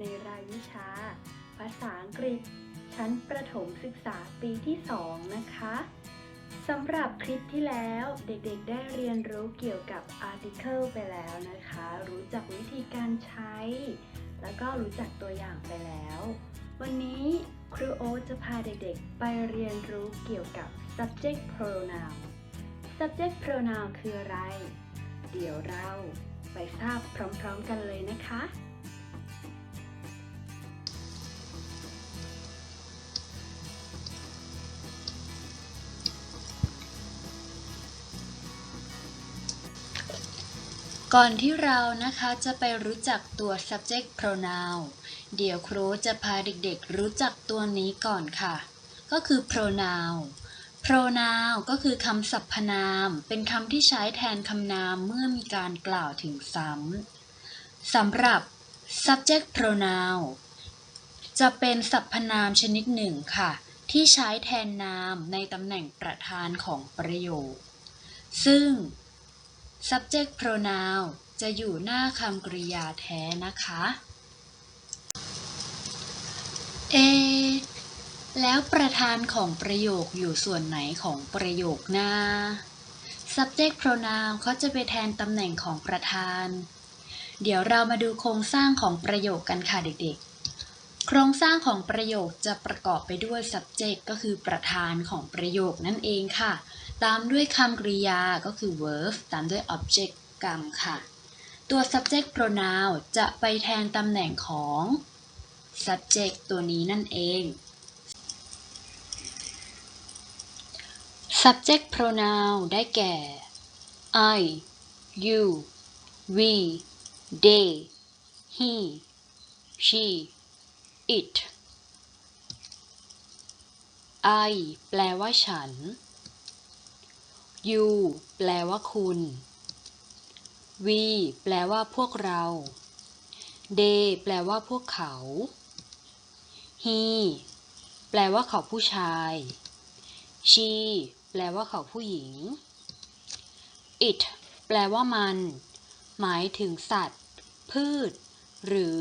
ในรายวิชา ภาษาอังกฤษ ชั้นประถมศึกษาปีที่ 2 นะคะสำหรับคลิปที่แล้วเด็กๆ ได้เรียนรู้เกี่ยวกับ article ไปแล้วนะคะ รู้จักวิธีการใช้ แล้วก็รู้จักตัวอย่างไปแล้ว วันนี้ครูโอจะพาเด็กๆ ไปเรียนรู้เกี่ยวกับ subject pronoun subject pronoun คืออะไร เดี๋ยวเราไปทราบพร้อมๆกันเลยนะคะ ก่อนที่เรานะคะจะไปรู้จักตัว subject pronoun เดี๋ยวครูจะพาเด็กๆ รู้จักตัวนี้ก่อนค่ะ ก็คือ pronoun pronoun ก็คือคำสรรพนาม เป็นคำที่ใช้แทนคำนามเมื่อมีการกล่าวถึงซ้ำสำหรับ subject pronoun จะเป็นสรรพนามชนิดหนึ่งค่ะ ที่ใช้แทนนามในตำแหน่งประธานของประโยค ซึ่ง subject pronoun จะอยู่หน้าคำกริยาแท้นะคะ เอ แล้วประธานของประโยคอยู่ส่วนไหนของประโยคหน้า subject pronoun เขาจะไปแทนตำแหน่งของประธาน เดี๋ยวเรามาดูโครงสร้างของประโยคกันค่ะเด็กๆ โครงสร้างของประโยคจะประกอบไปด้วย subject ก็คือประธานของประโยคนั่นเองค่ะ ตามด้วยคำกริยาก็คือ verb ตามด้วย object กรรมค่ะ ตัว subject pronoun จะไปแทนตำแหน่งของ subject ตัวนี้นั่นเอง subject pronoun ได้แก่ I you we they he she it I แปลว่าฉัน you แปลว่าคุณ we แปลว่าพวกเรา they แปลว่าพวกเขา he แปลว่าเขาผู้ชาย she แปลว่าเขาผู้หญิง it แปลว่ามัน หมายถึงสัตว์ พืช หรือ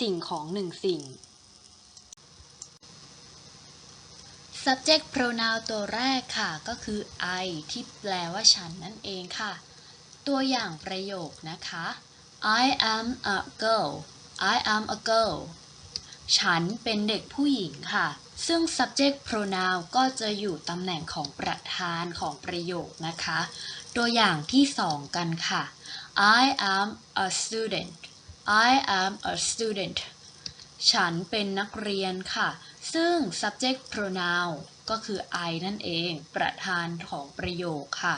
สิ่งของหนึ่งสิ่ง subject pronoun ตัวแรกค่ะ ก็คือ I ที่แปลว่าฉันนั่นเองค่ะ ตัวอย่างประโยคนะคะ I am a girl I am a girl ฉันเป็นเด็กผู้หญิงค่ะ ซึ่ง subject pronoun ก็จะอยู่ตำแหน่งของประธานของประโยคนะคะ ตัวอย่างที่สองกันค่ะ I am a student I am a student ฉันเป็นนักเรียนค่ะ ซึ่ง subject pronoun ก็คือ I นั่นเอง ประธานของประโยคค่ะ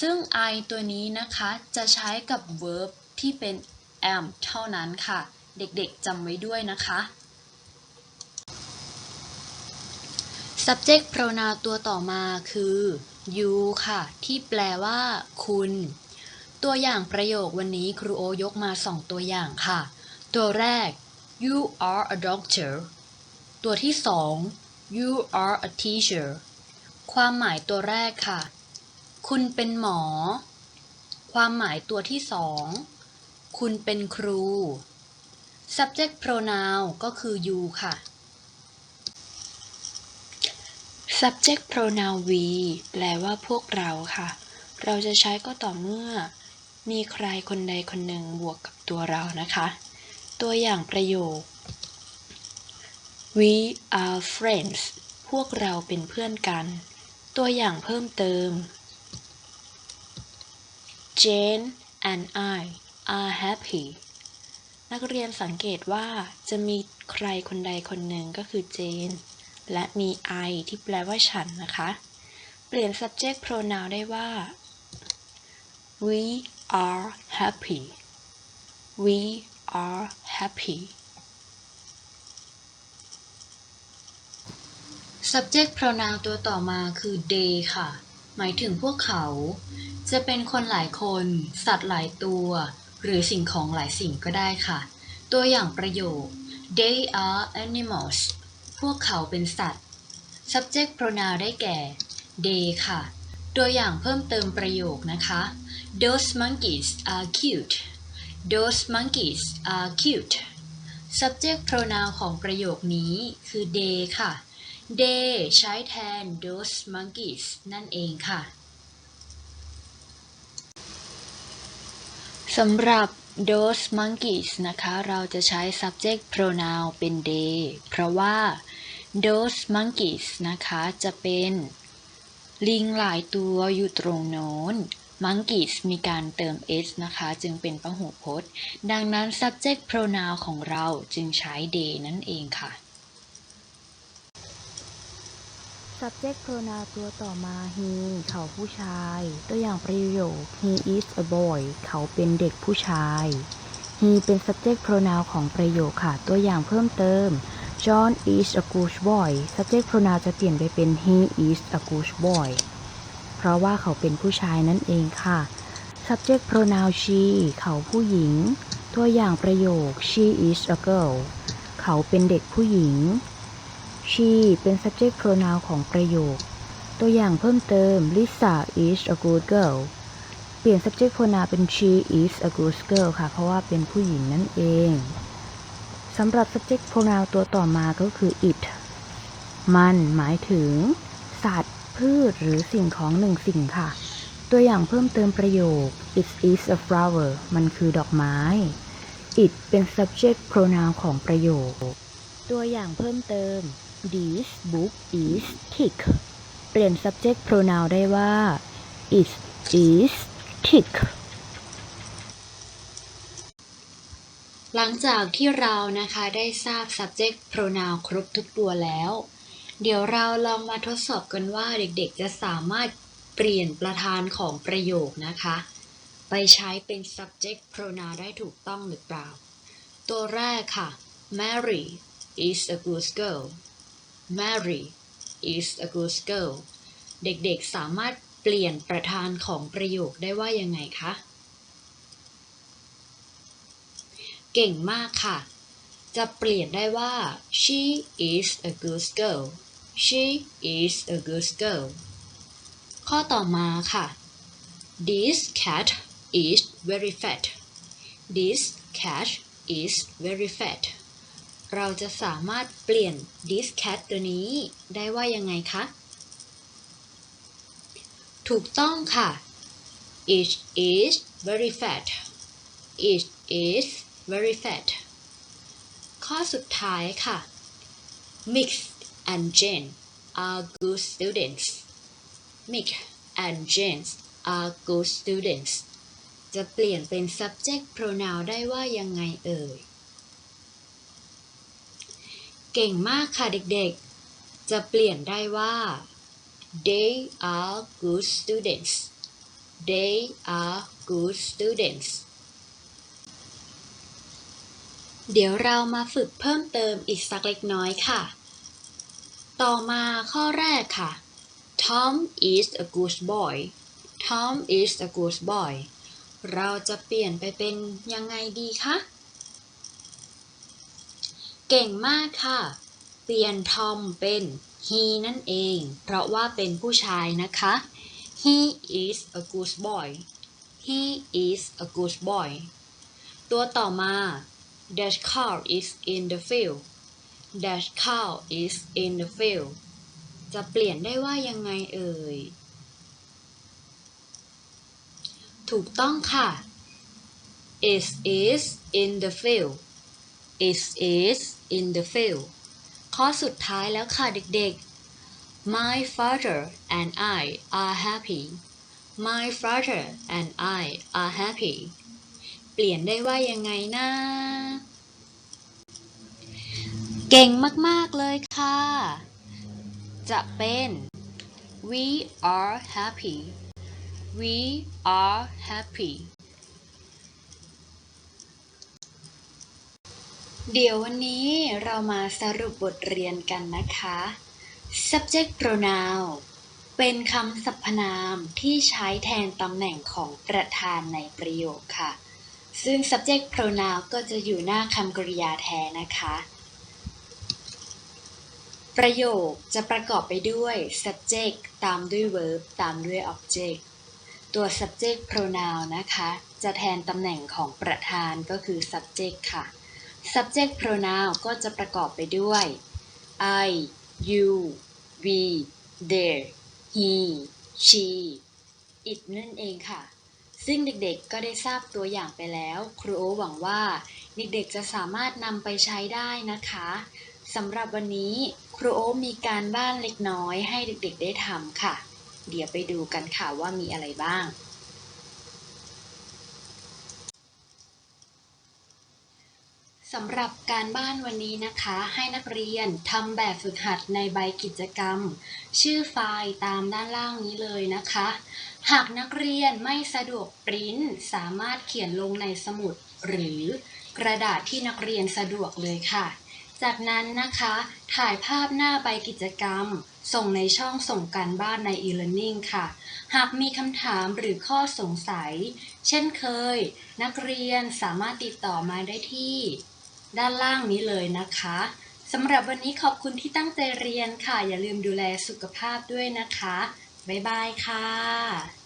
ซึ่ง I ตัวนี้นะคะจะใช้กับ verb ที่เป็น am เท่านั้นค่ะ เด็กๆจำไว้ด้วยนะคะ subject pronoun ตัวต่อมาคือ you ค่ะ ที่แปลว่า คุณ ตัวอย่างประโยควันนี้ครูโอยกมาสองตัวอย่างค่ะ ตัวแรก you are a doctor ตัวที่สอง you are a teacher ความหมายตัวแรกค่ะ คุณเป็นหมอ ความหมายตัวที่สองคุณเป็นครู subject pronoun ก็คือ you ค่ะ subject pronoun we แปลว่าพวกเราค่ะ เราจะใช้ก็ต่อเมื่อ มีใครคนใดคนหนึ่งบวกกับตัวเรานะคะ ตัวอย่างประโยค we are friends พวกเราเป็นเพื่อนกัน ตัวอย่างเพิ่มเติม Jane and I are happy นักเรียนสังเกตว่าจะมีใครคนใดคนหนึ่งก็คือเจนและมี I ที่แปลว่าฉันนะคะ เปลี่ยน subject pronoun ได้ว่า we are happy we are happy subject pronoun ตัวต่อมาคือ they ค่ะ หมายถึงพวกเขา จะเป็นคนหลายคน สัตว์หลายตัว หรือสิ่งของหลายสิ่งก็ได้ค่ะ ตัวอย่างประโยค they are animals พวกเขาเป็นสัตว์ subject pronoun ได้แก่ they ค่ะ ตัวอย่างเพิ่มเติมประโยคนะคะ those monkeys are cute those monkeys are cute subject pronoun ของประโยคนี้คือ they ค่ะ they ใช้แทน those monkeys นั่นเองค่ะสำหรับ those monkeys นะคะ เราจะใช้ subject pronoun เป็น they เพราะว่า those monkeys นะคะ จะเป็นลิงหลายตัวอยู่ตรงโน้น monkeys มีการเติม s นะคะ จึงเป็นพหูพจน์ ดังนั้น subject pronoun ของเราจึงใช้ they นั่นเองค่ะ subject pronoun ตัวต่อมา he เขาผู้ชาย ตัวอย่างประโยค he is a boy เขาเป็นเด็กผู้ชาย he เป็น subject pronoun ของประโยคค่ะ ตัวอย่างเพิ่มเติม John is a good boy subject pronoun จะเปลี่ยนไปเป็น he is a good boy เพราะว่าเขาเป็นผู้ชายนั่นเองค่ะ subject pronoun she เขาผู้หญิง ตัวอย่างประโยค she is a girl เขาเป็นเด็กผู้หญิง she เป็น subject pronoun ของประโยค ตัวอย่างเพิ่มเติม Lisa is a good girl เปลี่ยน subject pronoun เป็น she is a good girl ค่ะ เพราะว่าเป็นผู้หญิงนั่นเอง สำหรับ subject pronoun ตัวต่อมาก็คือ it มันหมายถึง สัตว์ พืช หรือสิ่งของหนึ่งสิ่งค่ะ ตัวอย่างเพิ่มเติมประโยค it is a flower มันคือดอกไม้ it เป็น subject pronoun ของประโยค ตัวอย่างเพิ่มเติม This book is thick เปลี่ยน subject pronoun ได้ว่า it is thick หลังจากที่เรานะคะได้ทราบ subject pronoun ครบทุกตัวแล้ว เดี๋ยวเราลองมาทดสอบกันว่าเด็กๆ จะสามารถเปลี่ยนประธานของประโยคนะคะ ไปใช้เป็น subject pronoun ได้ถูกต้องหรือเปล่า ตัวแรกค่ะ Mary is a good girl Mary is a good girl เด็กๆสามารถเปลี่ยนประธานของประโยคได้ว่ายังไงคะ เก่งมากค่ะ จะเปลี่ยนได้ว่า she is a good girl she is a good girl ข้อต่อมาค่ะ this cat is very fat this cat is very fat เราจะสามารถเปลี่ยน this cat ตัวนี้ได้ว่ายังไงคะ ถูกต้องค่ะ it is very fat it is very fat ข้อสุดท้ายค่ะ Mix and Jane are good students Mix and Jane are good students จะเปลี่ยนเป็น subject pronoun ได้ว่ายังไงเอ่ย เก่งมากค่ะเด็กๆ จะเปลี่ยนได้ว่า they are good students they are good students เดี๋ยวเรามาฝึกเพิ่มเติมอีกสักเล็กน้อยค่ะ ต่อมาข้อแรกค่ะ Tom is a good boy Tom is a good boy เราจะเปลี่ยนไปเป็นยังไงดีคะ เก่งมากค่ะ เปลี่ยน Tom เป็น he นั่นเอง เพราะว่าเป็นผู้ชายนะคะ he is a good boy he is a good boy ตัวต่อมา That cow is in the field That cow is in the field จะเปลี่ยนได้ว่ายังไงเอ่ย ถูกต้องค่ะ It is in the field is in the field ข้อสุดท้ายแล้วค่ะเด็กๆ My father and I are happy My father and I are happy เปลี่ยนได้ว่ายังไงนะ เก่งมากๆเลยค่ะ จะเป็น we are happy we are happy เดี๋ยววันนี้เรามาสรุปบทเรียนกันนะคะ subject pronoun เป็นคำสรรพนามที่ใช้แทนตำแหน่งของประธานในประโยคค่ะ ซึ่ง subject pronoun ก็จะอยู่หน้าคำกริยาแทนนะคะ ประโยคจะประกอบไปด้วย subject ตามด้วย verb ตามด้วย object ตัว subject pronoun นะคะ จะแทนตำแหน่งของประธานก็คือ subject ค่ะ subject pronoun ก็จะประกอบไปด้วย I you we their he she it นั่นเองค่ะ ซึ่งเด็กๆก็ได้ทราบตัวอย่างไปแล้ว ครูโอหวังว่า เด็กๆจะสามารถนำไปใช้ได้นะคะสำหรับวันนี้ครูโอมีการบ้านเล็กน้อยให้เด็กๆได้ทำค่ะ เดี๋ยวไปดูกันค่ะว่ามีอะไรบ้าง สำหรับการบ้านวันนี้นะคะ ให้นักเรียนทำแบบฝึกหัดในใบกิจกรรม ชื่อไฟล์ตามด้านล่างนี้เลยนะคะ หากนักเรียนไม่สะดวกปริ้นสามารถเขียนลงในสมุด หรือกระดาษที่นักเรียนสะดวกเลยค่ะ จากนั้นนะคะ ถ่ายภาพหน้าใบกิจกรรม ส่งในช่องส่งการบ้านใน e-learning ค่ะ หากมีคำถามหรือข้อสงสัย เช่นเคย นักเรียนสามารถติดต่อมาได้ที่ ด้านล่างนี้เลยนะคะสำหรับวันนี้ขอบคุณที่ตั้งใจเรียนค่ะ อย่าลืมดูแลสุขภาพด้วยนะคะ บ๊ายบายค่ะ